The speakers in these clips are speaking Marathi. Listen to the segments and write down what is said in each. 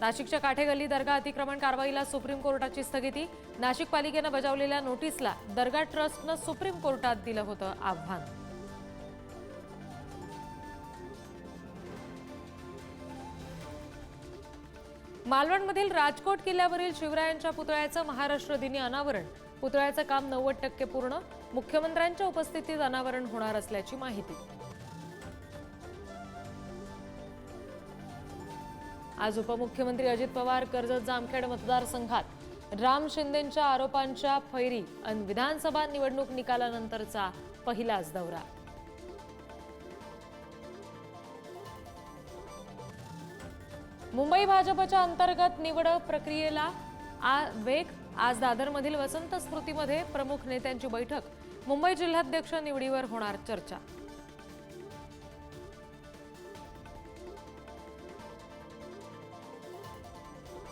नाशिकच्या काठेगल्ली दर्गा अतिक्रमण कारवाईला सुप्रीम कोर्टाची स्थगिती. नाशिक पालिकेनं बजावलेल्या नोटीसला दर्गा ट्रस्टनं सुप्रीम कोर्टात दिलं होतं आव्हान. मालवणमधील राजकोट किल्ल्यावरील शिवरायांच्या पुतळ्याचं महाराष्ट्र दिनी अनावरण. पुतळ्याचं काम नव्वद टक्के पूर्ण. मुख्यमंत्र्यांच्या उपस्थितीत अनावरण होणार असल्याची माहिती. आज उपमुख्यमंत्री अजित पवार कर्जत जामखेड मतदारसंघात राम शिंदेंच्या आरोपांच्या फैरी अन विधानसभा निवडणूक निकालानंतरचा पहिलाच दौरा. मुंबई भाजपच्या अंतर्गत निवड प्रक्रियेला आ वेग आज दादरमधील वसंत स्मृतीमध्ये प्रमुख नेत्यांची बैठक. मुंबई जिल्हाध्यक्ष निवडीवर होणार चर्चा.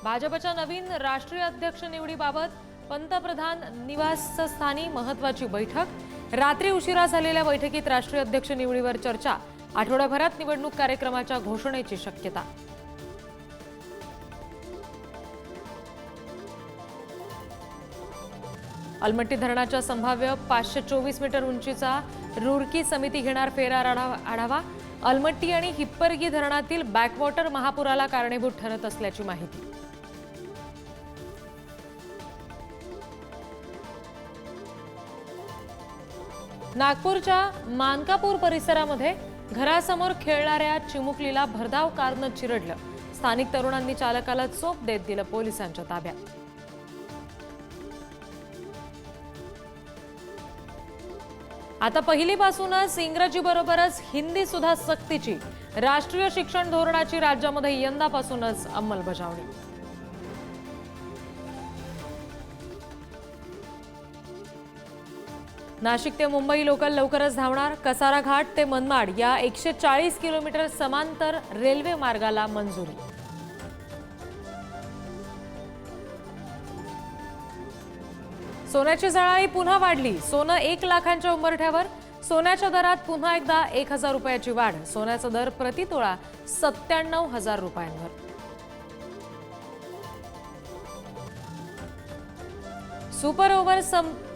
भाजपच्या नवीन राष्ट्रीय अध्यक्ष निवडीबाबत पंतप्रधान निवासस्थानी महत्वाची बैठक. रात्री उशिरा झालेल्या बैठकीत राष्ट्रीय अध्यक्ष निवडीवर चर्चा. आठवड्याभरात निवडणूक कार्यक्रमाच्या घोषणेची शक्यता. अलमट्टी धरणाच्या संभाव्य पाचशे चोवीस मीटर उंचीचा रुरकी समिती घेणार फेरार आढावा. अलमट्टी आणि हिप्परगी धरणातील बॅकवॉटर महापुराला कारणीभूत ठरत असल्याची माहिती. नागपूरच्या मानकापूर परिसरामध्ये घरासमोर खेळणाऱ्या चिमुकलीला भरधाव कारनं चिरडलं. स्थानिक तरुणांनी चालकाला चोप देत दिलं पोलिसांच्या ताब्यात. आता पहिलीपासूनच इंग्रजी बरोबरच हिंदी सुद्धा सक्तीची. राष्ट्रीय शिक्षण धोरणाची राज्यामध्ये यंदापासूनच अंमलबजावणी. नाशिक ते मुंबई लोकल लवकरच धावणार. कसारा घाट ते मनमाड या एकशे चाळीस किलोमीटर समांतर रेल्वे मार्गाला मंजुरी. सोन्याची जळाई पुन्हा वाढली. सोनं एक लाखांच्या उंबरठ्यावर. सोन्याच्या दरात पुन्हा एकदा एक हजार रुपयाची वाढ. सोन्याचा दर प्रति तोळा सत्त्याण्णव हजार रुपयांवर. सुपर ओव्हर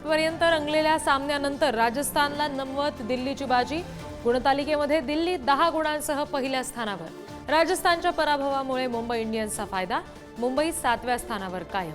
पर्यंत रंगलेल्या सामन्यानंतर राजस्थानला नमवत दिल्लीची बाजी. गुणतालिकेमध्ये दिल्ली दहा गुणांसह पहिल्या स्थानावर. राजस्थानच्या पराभवामुळे मुंबई इंडियन्सचा फायदा. मुंबई सातव्या स्थानावर कायम.